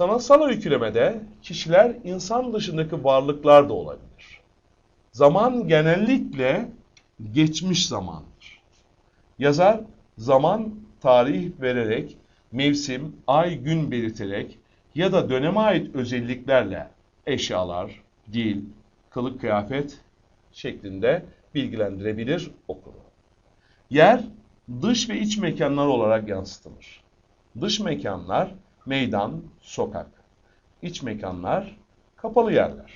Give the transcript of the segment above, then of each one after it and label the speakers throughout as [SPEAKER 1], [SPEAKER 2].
[SPEAKER 1] Sanatsal öykülemede kişiler insan dışındaki varlıklar da olabilir. Zaman genellikle geçmiş zamandır. Yazar zaman, tarih vererek, mevsim, ay, gün belirterek ya da döneme ait özelliklerle eşyalar, dil, kılık kıyafet şeklinde bilgilendirebilir okuru. Yer dış ve iç mekanlar olarak yansıtılır. Dış mekanlar meydan, sokak. İç mekanlar kapalı yerler.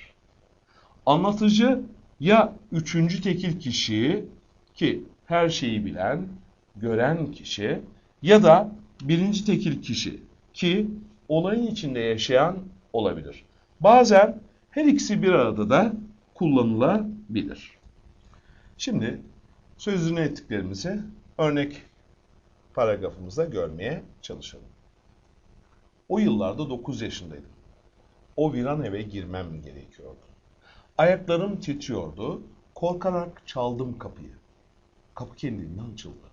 [SPEAKER 1] Anlatıcı ya üçüncü tekil kişi ki her şeyi bilen, gören kişi ya da birinci tekil kişi ki olayın içinde yaşayan olabilir. Bazen her ikisi bir arada da kullanılabilir. Şimdi sözünü ettiklerimizi örnek paragrafımızda görmeye çalışalım. O yıllarda 9 yaşındaydım. O viran eve girmem gerekiyordu. Ayaklarım titriyordu. Korkarak çaldım kapıyı. Kapı kendinden açıldı.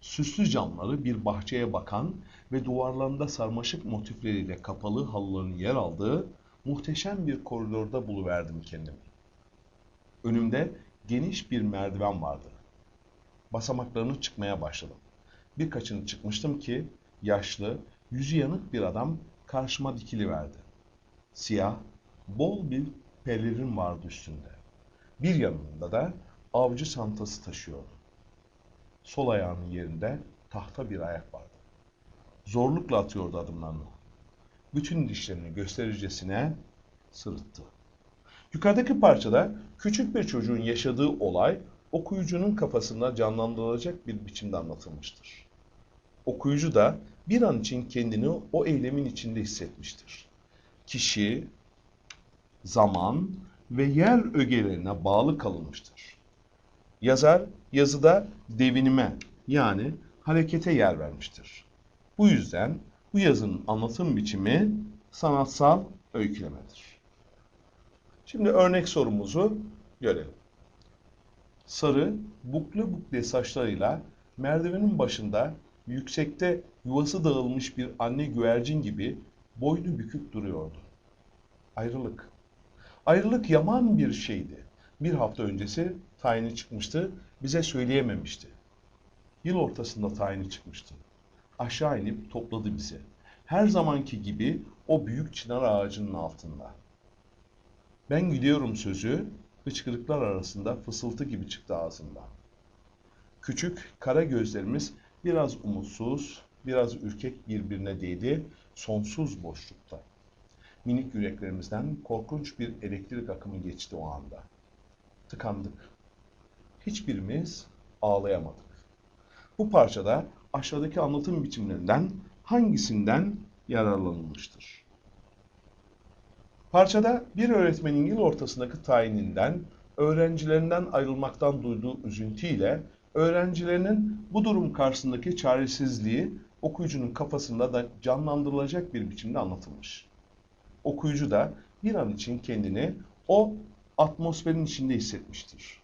[SPEAKER 1] Süslü camları bir bahçeye bakan ve duvarlarında sarmaşık motifleriyle kapalı halıların yer aldığı muhteşem bir koridorda buluverdim kendimi. Önümde geniş bir merdiven vardı. Basamaklarını çıkmaya başladım. Birkaçını çıkmıştım ki yaşlı, yüzü yanık bir adam karşıma dikiliverdi. Siyah, bol bir pelerin vardı üstünde. Bir yanında da avcı çantası taşıyordu. Sol ayağının yerinde tahta bir ayak vardı. Zorlukla atıyordu adımlarını. Bütün dişlerini göstericesine sırıttı. Yukarıdaki parçada küçük bir çocuğun yaşadığı olay okuyucunun kafasında canlandırılacak bir biçimde anlatılmıştır. Okuyucu da bir an için kendini o eylemin içinde hissetmiştir. Kişi, zaman ve yer ögelerine bağlı kalınmıştır. Yazar yazıda devinime yani harekete yer vermiştir. Bu yüzden bu yazının anlatım biçimi sanatsal öykülemedir. Şimdi örnek sorumuzu görelim. Sarı, bukle bukle saçlarıyla merdivenin başında yüksekte yuvası dağılmış bir anne güvercin gibi boynu bükük duruyordu. Ayrılık. Ayrılık yaman bir şeydi. Bir hafta öncesi tayini çıkmıştı, bize söyleyememişti. Yıl ortasında tayini çıkmıştı. Aşağı inip topladı bizi. Her zamanki gibi o büyük çınar ağacının altında. Ben gidiyorum sözü hıçkırıklar arasında fısıltı gibi çıktı ağzından. Küçük kara gözlerimiz biraz umutsuz, biraz ürkek birbirine değdi sonsuz boşlukta. Minik yüreklerimizden korkunç bir elektrik akımı geçti o anda. Tıkandık. Hiçbirimiz ağlayamadık. Bu parçada aşağıdaki anlatım biçimlerinden hangisinden yararlanılmıştır? Parçada bir öğretmenin yıl ortasındaki tayininden, öğrencilerinden ayrılmaktan duyduğu üzüntüyle öğrencilerinin bu durum karşısındaki çaresizliği okuyucunun kafasında da canlandırılacak bir biçimde anlatılmış. Okuyucu da bir an için kendini o atmosferin içinde hissetmiştir.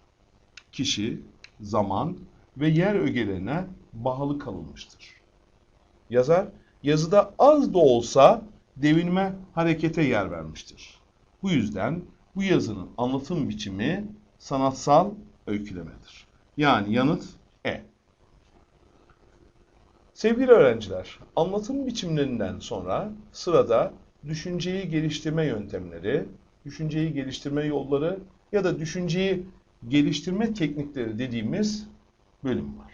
[SPEAKER 1] Kişi, zaman ve yer ögelerine bağlı kalınmıştır. Yazar yazıda az da olsa devinime harekete yer vermiştir. Bu yüzden bu yazının anlatım biçimi sanatsal öykülemedir. Yani yanıt E. Sevgili öğrenciler, anlatım biçimlerinden sonra sırada düşünceyi geliştirme yöntemleri, düşünceyi geliştirme yolları ya da düşünceyi geliştirme teknikleri dediğimiz bölüm var.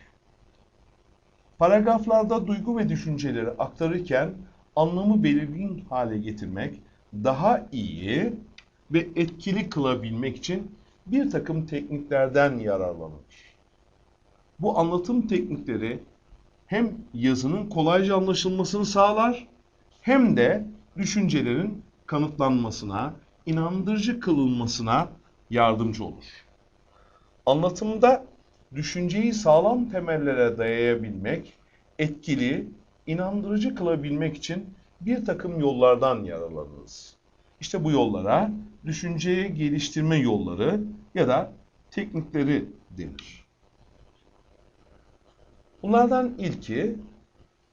[SPEAKER 1] Paragraflarda duygu ve düşünceleri aktarırken anlamı belirgin hale getirmek, daha iyi ve etkili kılabilmek için bir takım tekniklerden yararlanılır. Bu anlatım teknikleri hem yazının kolayca anlaşılmasını sağlar hem de düşüncelerin kanıtlanmasına, inandırıcı kılınmasına yardımcı olur. Anlatımda düşünceyi sağlam temellere dayayabilmek, etkili, inandırıcı kılabilmek için bir takım yollardan yararlanırız. İşte bu yollara düşünceyi geliştirme yolları ya da teknikleri denir. Bunlardan ilki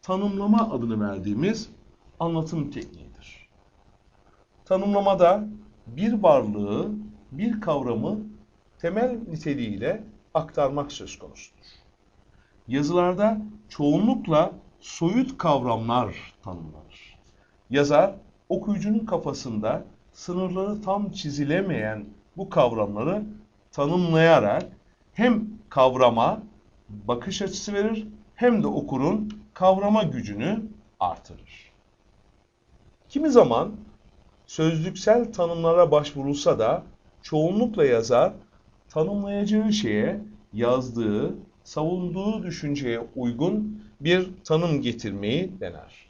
[SPEAKER 1] tanımlama adını verdiğimiz anlatım tekniğidir. tanımlamada bir varlığı, bir kavramı temel niteliğiyle aktarmak söz konusudur. Yazılarda çoğunlukla soyut kavramlar tanımlanır. Yazar okuyucunun kafasında sınırları tam çizilemeyen bu kavramları tanımlayarak hem kavrama bakış açısı verir hem de okurun kavrama gücünü artırır. Kimi zaman sözlüksel tanımlara başvurulsa da çoğunlukla yazar tanımlayacağı şeye yazdığı, savunduğu düşünceye uygun bir tanım getirmeyi dener.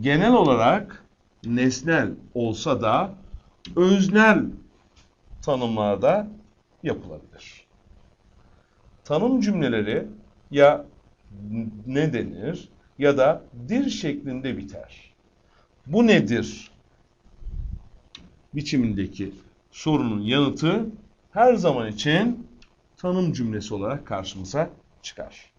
[SPEAKER 1] Genel olarak nesnel olsa da öznel tanımlarda yapılabilir. Tanım cümleleri ya ne denir ya da dir şeklinde biter. Bu nedir? Biçimindeki sorunun yanıtı her zaman için tanım cümlesi olarak karşımıza çıkar.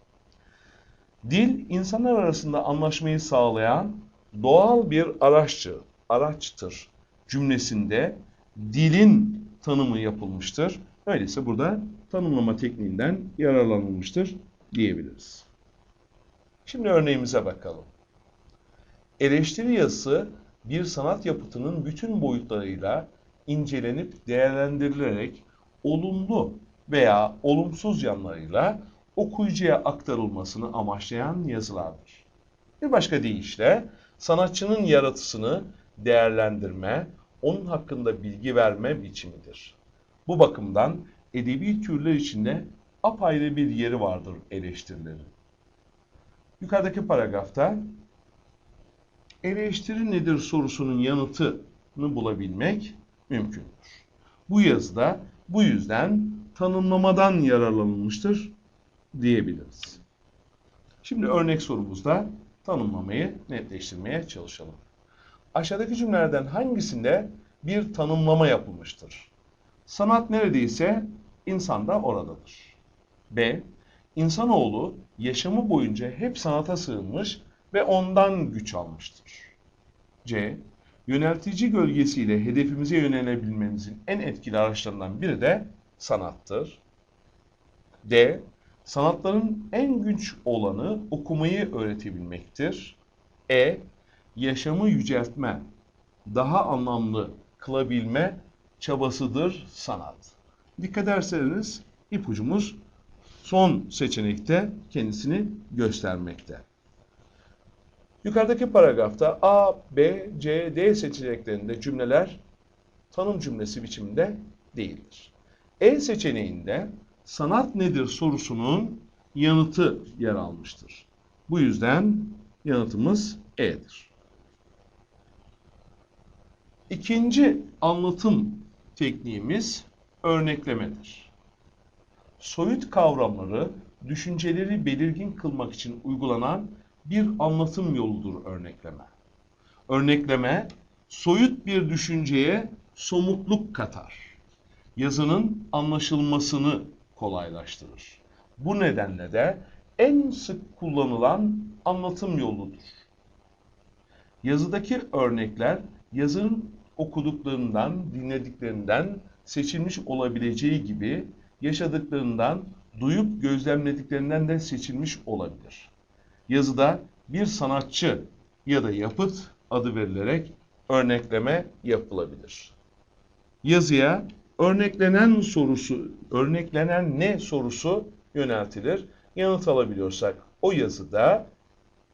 [SPEAKER 1] Dil insanlar arasında anlaşmayı sağlayan doğal bir araççı, araçtır cümlesinde dilin tanımı yapılmıştır. Öyleyse burada tanımlama tekniğinden yararlanılmıştır diyebiliriz. Şimdi örneğimize bakalım. Eleştiri yazısı bir sanat yapıtının bütün boyutlarıyla incelenip değerlendirilerek olumlu veya olumsuz yanlarıyla okuyucuya aktarılmasını amaçlayan yazılardır. Bir başka deyişle sanatçının yaratısını değerlendirme, onun hakkında bilgi verme biçimidir. Bu bakımdan edebi türler içinde apayrı bir yeri vardır eleştirilerin. Yukarıdaki paragrafta eleştiri nedir sorusunun yanıtını bulabilmek mümkündür. Bu yazıda bu yüzden tanımlamadan yararlanılmıştır diyebiliriz. Şimdi örnek sorumuzda tanımlamayı netleştirmeye çalışalım. Aşağıdaki cümlelerden hangisinde bir tanımlama yapılmıştır? Sanat neredeyse insan da oradadır. B. İnsanoğlu yaşamı boyunca hep sanata sığınmış ve ondan güç almıştır. C. Yöneltici gölgesiyle hedefimize yönelebilmemizin en etkili araçlarından biri de sanattır. D. Sanatların en güç olanı okumayı öğretebilmektir. E. Yaşamı yüceltme, daha anlamlı kılabilme çabasıdır sanat. Dikkat ederseniz ipucumuz son seçenekte kendisini göstermekte. Yukarıdaki paragrafta A, B, C, D seçeneklerinde cümleler tanım cümlesi biçiminde değildir. E seçeneğinde sanat nedir sorusunun yanıtı yer almıştır. Bu yüzden yanıtımız E'dir. İkinci anlatım tekniğimiz örneklemedir. Soyut kavramları, düşünceleri belirgin kılmak için uygulanan bir anlatım yoludur örnekleme. Örnekleme, soyut bir düşünceye somutluk katar. Yazının anlaşılmasını kolaylaştırır. Bu nedenle de en sık kullanılan anlatım yoludur. Yazıdaki örnekler yazının okuduklarından, dinlediklerinden seçilmiş olabileceği gibi yaşadıklarından, duyup gözlemlediklerinden de seçilmiş olabilir. Yazıda bir sanatçı ya da yapıt adı verilerek örnekleme yapılabilir. Yazıya örneklenen sorusu, örneklenen ne sorusu yöneltilir. Yanıt alabiliyorsak o yazıda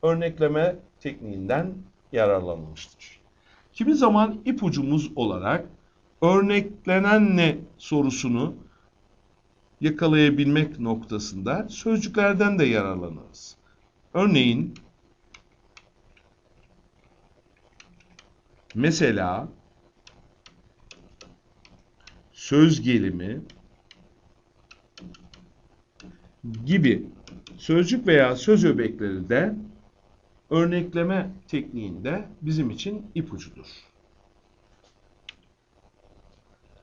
[SPEAKER 1] örnekleme tekniğinden yararlanılmıştır. Kimi zaman ipucumuz olarak örneklenen ne sorusunu yakalayabilmek noktasında sözcüklerden de yararlanırız. Örneğin mesela söz gelimi gibi sözcük veya söz öbekleri de örnekleme tekniğinde bizim için ipucudur.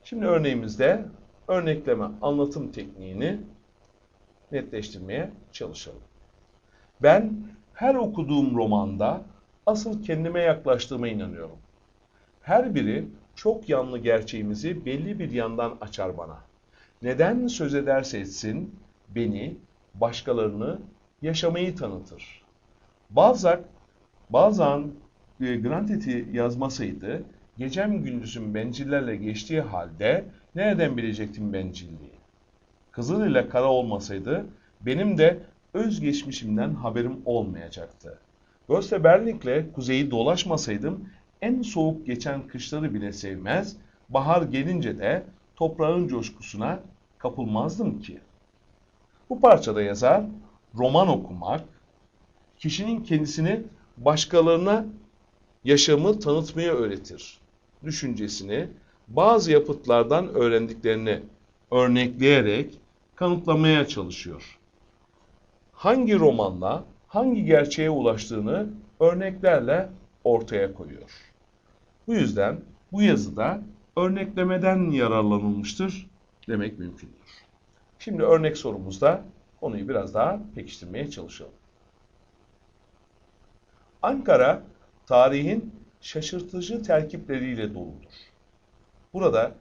[SPEAKER 1] Şimdi örneğimizde örnekleme anlatım tekniğini netleştirmeye çalışalım. Ben her okuduğum romanda asıl kendime yaklaştığıma inanıyorum. Her biri çok yanlı gerçeğimizi belli bir yandan açar bana. Neden söz ederse etsin beni, başkalarını, yaşamayı tanıtır. Balzac, bazen e, Grantet'i yazmasaydı, gecem gündüzüm bencillerle geçtiği halde nereden bilecektim bencilliği? Kızıl ile kara olmasaydı, benim de özgeçmişimden haberim olmayacaktı. Börse Berling'le kuzeyi dolaşmasaydım, en soğuk geçen kışları bile sevmez, bahar gelince de toprağın coşkusuna kapılmazdım ki. Bu parçada yazar, roman okumak, kişinin kendisini başkalarına yaşamı tanıtmaya öğretir. Düşüncesini bazı yapıtlardan öğrendiklerini örnekleyerek kanıtlamaya çalışıyor. Hangi romanla hangi gerçeğe ulaştığını örneklerle ortaya koyuyor. Bu yüzden bu yazıda örneklemeden yararlanılmıştır demek mümkündür. Şimdi örnek sorumuzda konuyu biraz daha pekiştirmeye çalışalım. Ankara tarihin şaşırtıcı terkipleriyle doludur. Burada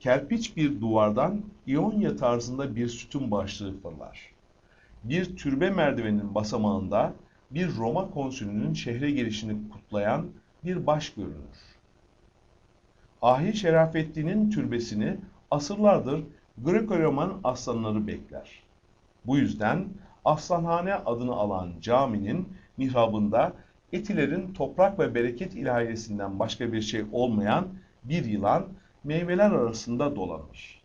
[SPEAKER 1] kerpiç bir duvardan İonya tarzında bir sütun başlığı fırlar. Bir türbe merdiveninin basamağında bir Roma konsülünün şehre gelişini kutlayan bir baş görünür. Ahi Şerafettin'in türbesini asırlardır Greco-Roman aslanları bekler. Bu yüzden Aslanhane adını alan caminin mihrabında Etilerin toprak ve bereket ilahiyesinden başka bir şey olmayan bir yılan meyveler arasında dolanır.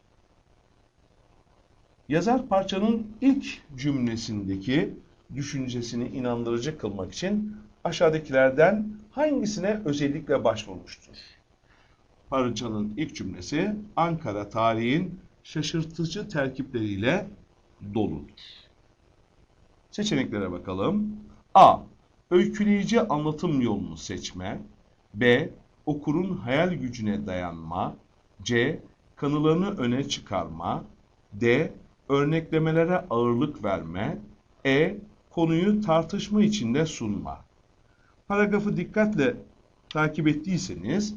[SPEAKER 1] Yazar parçanın ilk cümlesindeki düşüncesini inandırıcı kılmak için aşağıdakilerden hangisine özellikle başvurmuştur? Parçanın ilk cümlesi Ankara tarihin şaşırtıcı terkipleriyle doludur. Seçeneklere bakalım. A. Öyküleyici anlatım yolunu seçme. B. Okurun hayal gücüne dayanma. C. Kanılarını öne çıkarma. D. Örneklemelere ağırlık verme. E. Konuyu tartışma içinde sunma. Paragrafı dikkatle takip ettiyseniz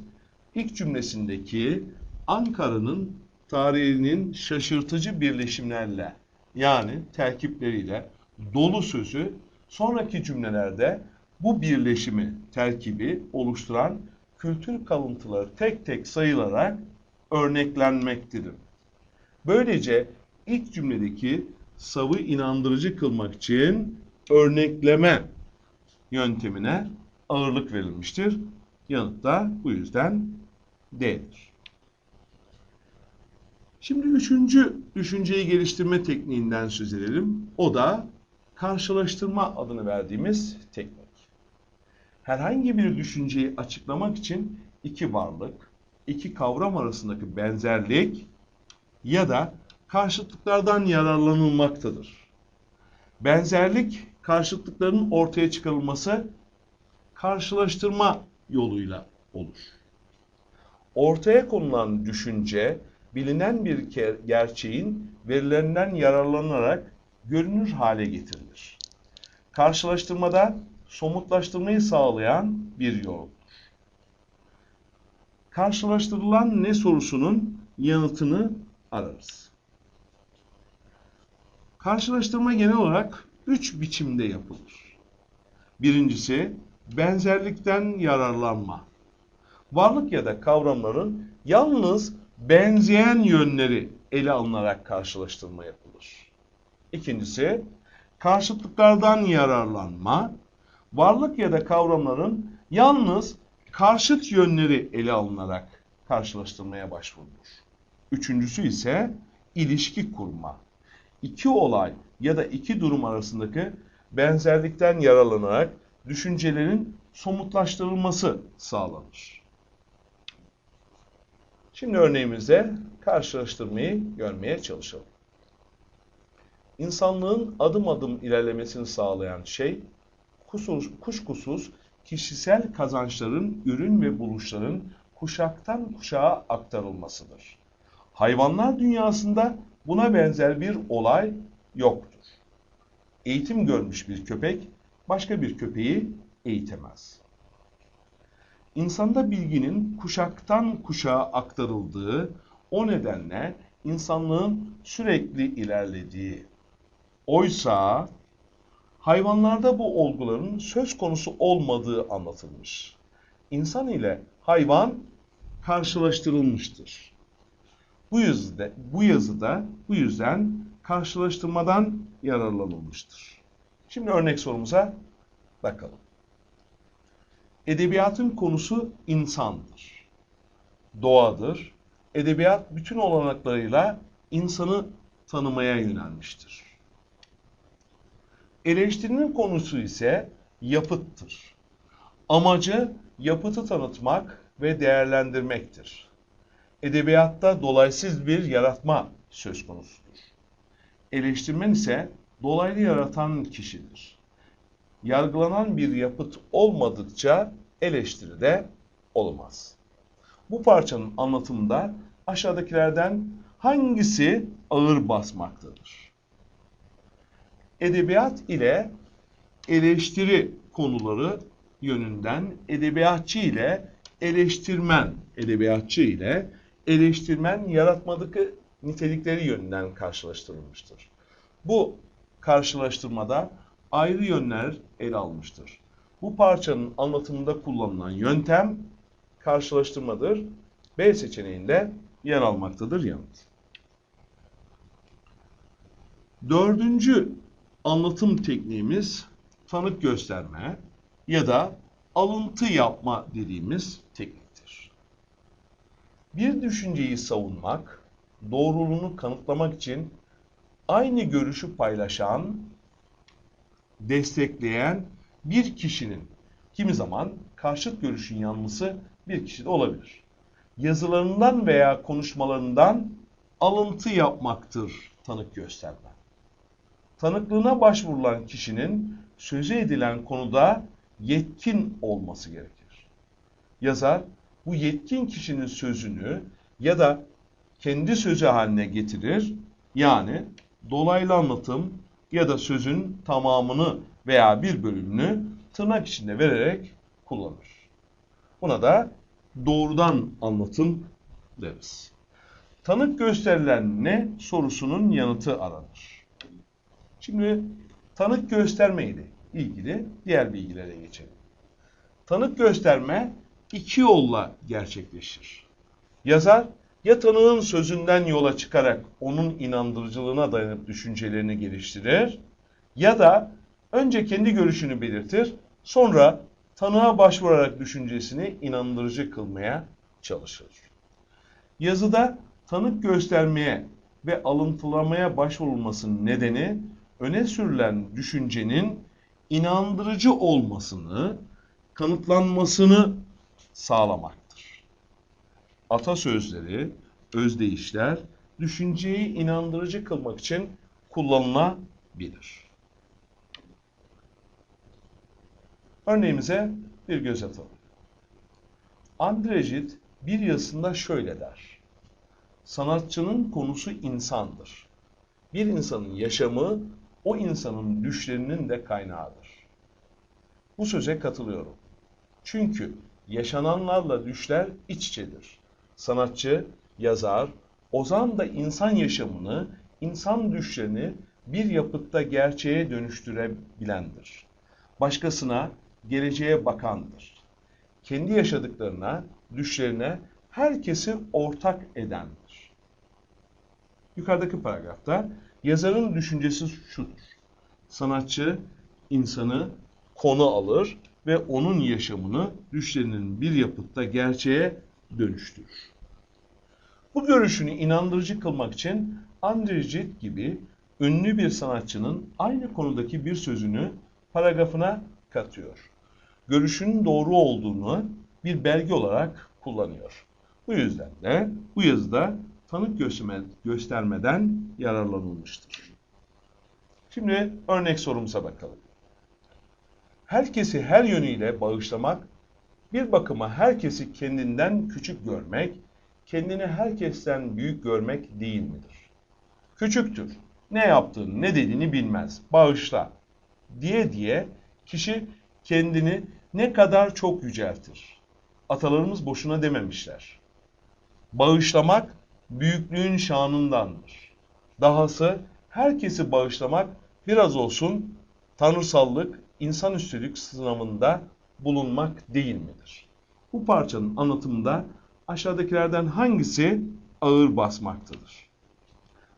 [SPEAKER 1] ilk cümlesindeki Ankara'nın tarihinin şaşırtıcı birleşimlerle yani terkipleriyle dolu sözü sonraki cümlelerde bu birleşimi, terkibi oluşturan kültür kalıntıları tek tek sayılarak örneklenmektedir. Böylece ilk cümledeki savı inandırıcı kılmak için örnekleme yöntemine ağırlık verilmiştir. Yanıt da bu yüzden D'dir. Şimdi üçüncü düşünceyi geliştirme tekniğinden söz edelim. O da karşılaştırma adını verdiğimiz teknik. Herhangi bir düşünceyi açıklamak için iki varlık, iki kavram arasındaki benzerlik ya da karşıtlıklardan yararlanılmaktadır. Benzerlik karşıtlıkların ortaya çıkarılması karşılaştırma yoluyla olur. Ortaya konulan düşünce bilinen bir gerçeğin verilerinden yararlanarak görünür hale getirilir. Karşılaştırmada somutlaştırmayı sağlayan bir yoldur. Karşılaştırılan ne sorusunun yanıtını ararız. Karşılaştırma genel olarak üç biçimde yapılır. Birincisi benzerlikten yararlanma. Varlık ya da kavramların yalnız benzeyen yönleri ele alınarak karşılaştırma yapılır. İkincisi karşıtlıklardan yararlanma. Varlık ya da kavramların yalnız karşıt yönleri ele alınarak karşılaştırmaya başvurulur. Üçüncüsü ise ilişki kurma. İki olay ya da iki durum arasındaki benzerlikten yararlanarak düşüncelerin somutlaştırılması sağlanır. Şimdi örneğimizde karşılaştırmayı görmeye çalışalım. İnsanlığın adım adım ilerlemesini sağlayan şey kusur, kuşkusuz kişisel kazançların, ürün ve buluşların kuşaktan kuşağa aktarılmasıdır. Hayvanlar dünyasında buna benzer bir olay yoktur. Eğitim görmüş bir köpek başka bir köpeği eğitemez. insanda bilginin kuşaktan kuşağa aktarıldığı, o nedenle insanlığın sürekli ilerlediği. Oysa hayvanlarda bu olguların söz konusu olmadığı anlatılmış. İnsan ile hayvan karşılaştırılmıştır. Bu yüzden, bu yazıda bu yüzden karşılaştırmadan yararlanılmıştır. Şimdi örnek sorumuza bakalım. Edebiyatın konusu insandır, doğadır. Edebiyat bütün olanaklarıyla insanı tanımaya yönelmiştir. Eleştirinin konusu ise yapıttır. Amacı yapıtı tanıtmak ve değerlendirmektir. Edebiyatta dolaysız bir yaratma söz konusudur. Eleştirmen ise dolaylı yaratan kişidir. Yargılanan bir yapıt olmadıkça eleştiri de olmaz. Bu parçanın anlatımında aşağıdakilerden hangisi ağır basmaktadır? Edebiyat ile eleştiri konuları yönünden edebiyatçı ile eleştirmen, edebiyatçı ile eleştirmen yaratmadaki nitelikleri yönünden karşılaştırılmıştır. Bu karşılaştırmada ayrı yönler ele almıştır. Bu parçanın anlatımında kullanılan yöntem karşılaştırmadır. B seçeneğinde yer almaktadır yanıt. Dördüncü anlatım tekniğimiz tanık gösterme ya da alıntı yapma dediğimiz tekniktir. Bir düşünceyi savunmak, doğruluğunu kanıtlamak için aynı görüşü paylaşan, destekleyen bir kişinin kimi zaman karşıt görüşün yanlısı bir kişi de olabilir. Yazılarından veya konuşmalarından alıntı yapmaktır tanık gösterme. Tanıklığına başvurulan kişinin sözü edilen konuda yetkin olması gerekir. Yazar bu yetkin kişinin sözünü ya da kendi sözü haline getirir. Yani dolaylı anlatım ya da sözün tamamını veya bir bölümünü tırnak içinde vererek kullanır. Buna da doğrudan anlatım deriz. Tanık gösterilen ne sorusunun yanıtı aranır. Şimdi tanık göstermeyle ilgili diğer bilgilere geçelim. Tanık gösterme iki yolla gerçekleşir. Yazar ya tanığın sözünden yola çıkarak onun inandırıcılığına dayanıp düşüncelerini geliştirir ya da önce kendi görüşünü belirtir, sonra tanığa başvurarak düşüncesini inandırıcı kılmaya çalışır. Yazıda tanık göstermeye ve alıntılamaya başvurulmasının nedeni öne sürülen düşüncenin inandırıcı olmasını, kanıtlanmasını sağlamaktır. Atasözleri, özdeyişler düşünceyi inandırıcı kılmak için kullanılabilir. Örneğimize bir göz atalım. Andrejit bir yazısında şöyle der. Sanatçının konusu insandır. Bir insanın yaşamı o insanın düşlerinin de kaynağıdır. Bu söze katılıyorum. Çünkü yaşananlarla düşler iç içedir. Sanatçı, yazar, ozan da insan yaşamını, insan düşlerini bir yapıtta gerçeğe dönüştürebilendir. Başkasına, geleceğe bakandır. Kendi yaşadıklarına, düşlerine herkesi ortak edendir. Yukarıdaki paragrafta yazarın düşüncesi şudur. Sanatçı insanı konu alır ve onun yaşamını düşlerinin bir yapıtta gerçeğe dönüştürür. Bu görüşünü inandırıcı kılmak için André Gide gibi ünlü bir sanatçının aynı konudaki bir sözünü paragrafına katıyor. Görüşünün doğru olduğunu bir belge olarak kullanıyor. Bu yüzden de bu yazıda tanık göstermeden yararlanılmıştır. Şimdi örnek sorumuza bakalım. Herkesi her yönüyle bağışlamak, bir bakıma herkesi kendinden küçük görmek, kendini herkesten büyük görmek değil midir? Küçüktür. Ne yaptığını, ne dediğini bilmez. Bağışla. Diye diye kişi kendini ne kadar çok yüceltir. Atalarımız boşuna dememişler. Bağışlamak büyüklüğün şanındandır. Dahası herkesi bağışlamak biraz olsun tanrısallık, insanüstülük sınavında bulunmak değil midir? Bu parçanın anlatımında aşağıdakilerden hangisi ağır basmaktadır?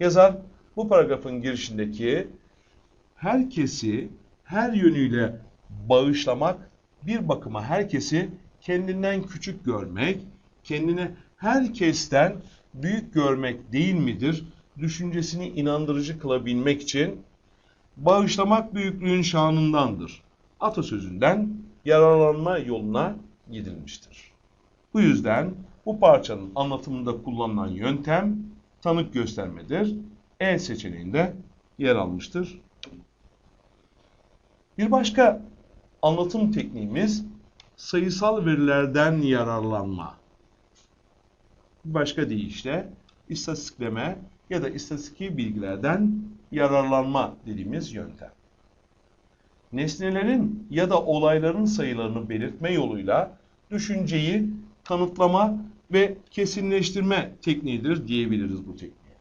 [SPEAKER 1] Yazar bu paragrafın girişindeki herkesi her yönüyle bağışlamak bir bakıma herkesi kendinden küçük görmek, kendini herkesten büyük görmek değil midir? Düşüncesini inandırıcı kılabilmek için bağışlamak büyüklüğün şanındandır. Atasözünden yararlanma yoluna gidilmiştir. Bu yüzden bu parçanın anlatımında kullanılan yöntem tanık göstermedir. E seçeneğinde yer almıştır. Bir başka anlatım tekniğimiz sayısal verilerden yararlanma. Başka deyişle istatistikleme ya da istatistiki bilgilerden yararlanma dediğimiz yöntem. Nesnelerin ya da olayların sayılarını belirtme yoluyla düşünceyi kanıtlama ve kesinleştirme tekniğidir diyebiliriz bu tekniğe.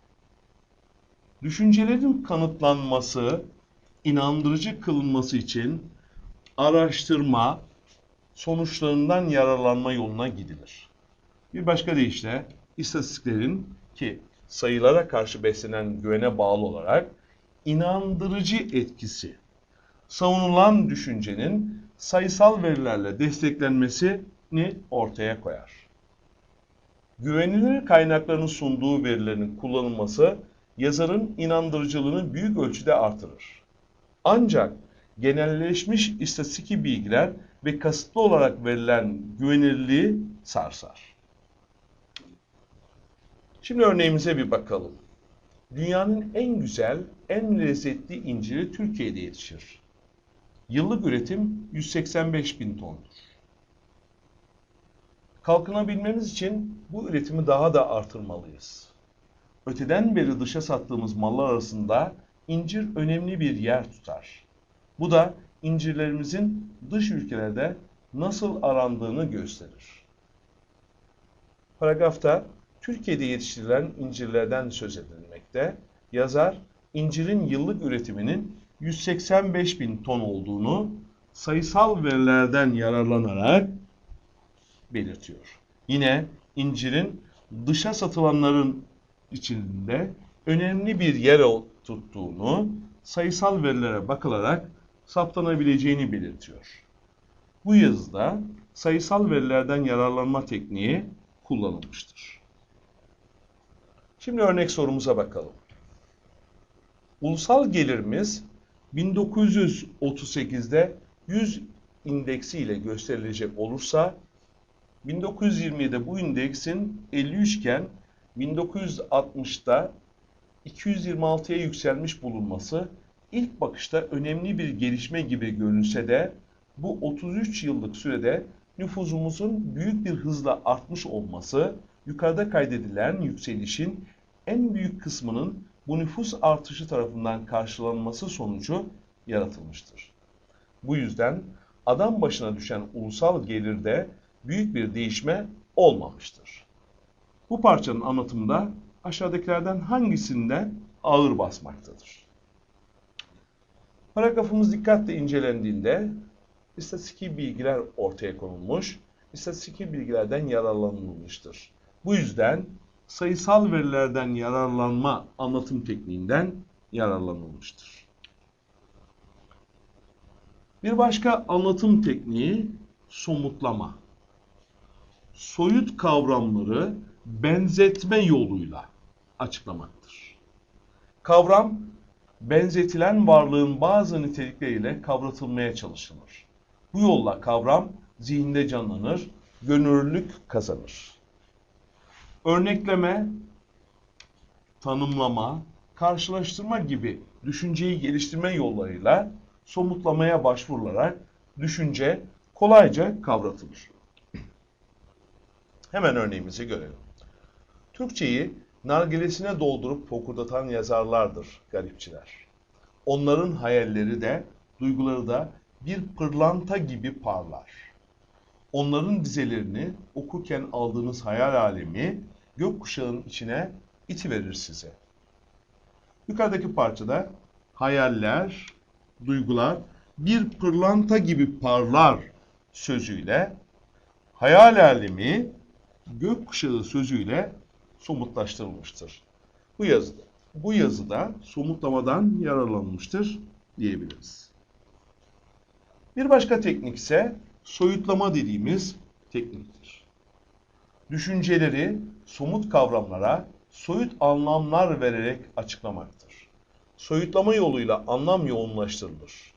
[SPEAKER 1] Düşüncelerin kanıtlanması, inandırıcı kılınması için araştırma, sonuçlarından yararlanma yoluna gidilir. Bir başka deyişle istatistiklerin ki sayılara karşı beslenen güvene bağlı olarak inandırıcı etkisi, savunulan düşüncenin sayısal verilerle desteklenmesini ortaya koyar. Güvenilir kaynakların sunduğu verilerin kullanılması yazarın inandırıcılığını büyük ölçüde artırır. Ancak genelleşmiş istatistiki bilgiler ve kasıtlı olarak verilen güvenilirliği sarsar. Şimdi örneğimize bir bakalım. Dünyanın en güzel, en lezzetli inciri Türkiye'de yetişir. Yıllık üretim 185 bin tondur. Kalkınabilmemiz için bu üretimi daha da artırmalıyız. Öteden beri dışa sattığımız mallar arasında incir önemli bir yer tutar. Bu da incirlerimizin dış ülkelerde nasıl arandığını gösterir. Paragrafta Türkiye'de yetiştirilen incirlerden söz edilmekte. Yazar, incirin yıllık üretiminin 185 bin ton olduğunu sayısal verilerden yararlanarak belirtiyor. Yine incirin dışa satılanların içinde önemli bir yer tuttuğunu sayısal verilere bakılarak saptanabileceğini belirtiyor. Bu yazıda sayısal verilerden yararlanma tekniği kullanılmıştır. Şimdi örnek sorumuza bakalım. Ulusal gelirimiz 1938'de 100 indeksi ile gösterilecek olursa 1920'de bu indeksin 53 iken 1960'da 226'ya yükselmiş bulunması ilk bakışta önemli bir gelişme gibi görünse de bu 33 yıllık sürede nüfuzumuzun büyük bir hızla artmış olması yukarıda kaydedilen yükselişin en büyük kısmının bu nüfus artışı tarafından karşılanması sonucu yaratılmıştır. Bu yüzden adam başına düşen ulusal gelirde büyük bir değişme olmamıştır. Bu parçanın anlatımında aşağıdakilerden hangisinde ağır basmaktadır? Paragrafımız dikkatle incelendiğinde istatistiki bilgiler ortaya konulmuş, istatistiki bilgilerden yararlanılmıştır. Bu yüzden sayısal verilerden yararlanma anlatım tekniğinden yararlanılmıştır. Bir başka anlatım tekniği somutlama. Soyut kavramları benzetme yoluyla açıklamaktır. Kavram benzetilen varlığın bazı nitelikleriyle kavratılmaya çalışılır. Bu yolla kavram zihinde canlanır, gönüllülük kazanır. Örnekleme, tanımlama, karşılaştırma gibi düşünceyi geliştirme yollarıyla somutlamaya başvurularak düşünce kolayca kavratılır. Hemen örneğimizi görelim. Türkçeyi nargilesine doldurup fokurdatan yazarlardır garipçiler. Onların hayalleri de, duyguları da bir pırlanta gibi parlar. Onların dizelerini okurken aldığınız hayal alemi gökkuşağının içine itiverir size. Yukarıdaki parçada hayaller, duygular bir pırlanta gibi parlar sözüyle hayal alemi gökkuşağı sözüyle somutlaştırılmıştır. Bu yazıda bu yazıda somutlamadan yararlanmıştır diyebiliriz. Bir başka teknik ise soyutlama dediğimiz tekniktir. Düşünceleri somut kavramlara soyut anlamlar vererek açıklamaktır. Soyutlama yoluyla anlam yoğunlaştırılır.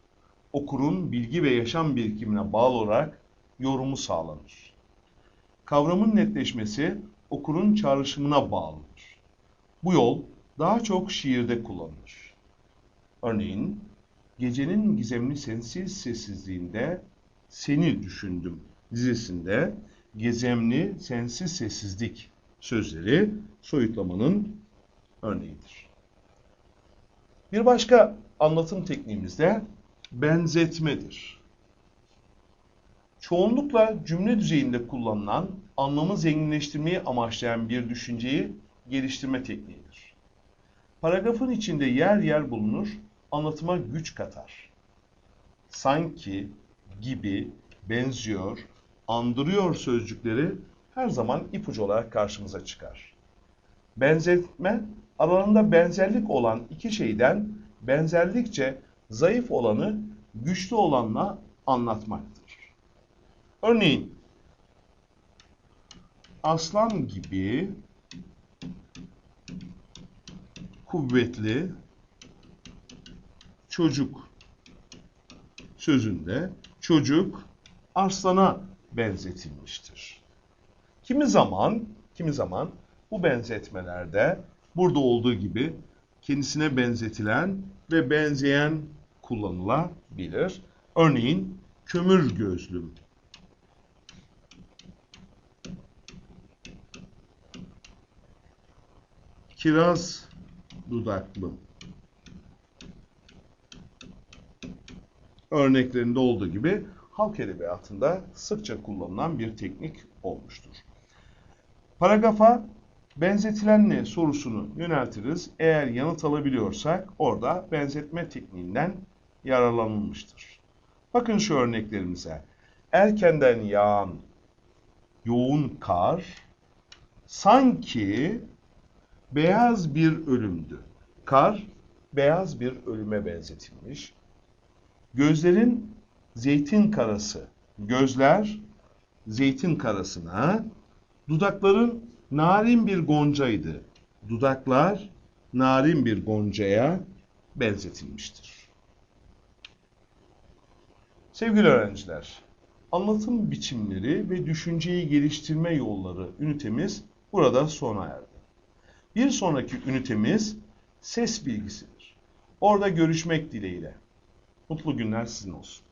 [SPEAKER 1] Okurun bilgi ve yaşam birikimine bağlı olarak yorumu sağlanır. Kavramın netleşmesi okurun çağrışımına bağlıdır. Bu yol daha çok şiirde kullanılır. Örneğin, gecenin gizemli sensiz sessizliğinde seni düşündüm dizesinde gizemli sensiz sessizlik sözleri soyutlamanın örneğidir. Bir başka anlatım tekniğimiz de benzetmedir. Çoğunlukla cümle düzeyinde kullanılan anlamı zenginleştirmeyi amaçlayan bir düşünceyi geliştirme tekniğidir. Paragrafın içinde yer yer bulunur, anlatıma güç katar. Sanki, gibi, benziyor, andırıyor sözcükleri her zaman ipucu olarak karşımıza çıkar. Benzetme, aralarında benzerlik olan iki şeyden benzerlikçe zayıf olanı güçlü olanla anlatmaktır. Örneğin, aslan gibi kuvvetli çocuk sözünde çocuk aslana benzetilmiştir. Kimi zaman, kimi zaman bu benzetmelerde burada olduğu gibi kendisine benzetilen ve benzeyen kullanılabilir. Örneğin kömür gözlüm. Kiraz dudaklı. Örneklerinde olduğu gibi halk edebiyatında sıkça kullanılan bir teknik olmuştur. Paragrafa benzetilen ne sorusunu yöneltiriz. Eğer yanıt alabiliyorsak orada benzetme tekniğinden yararlanılmıştır. Bakın şu örneklerimize. Erkenden yağan yoğun kar sanki beyaz bir ölümdü. Kar beyaz bir ölüme benzetilmiş. Gözlerin zeytin karası, gözler zeytin karasına, dudakların narin bir goncaydı. Dudaklar narin bir goncaya benzetilmiştir. Sevgili öğrenciler, anlatım biçimleri ve düşünceyi geliştirme yolları ünitemiz burada sona erdi. Bir sonraki ünitemiz ses bilgisidir. Orada görüşmek dileğiyle. Mutlu günler sizin olsun.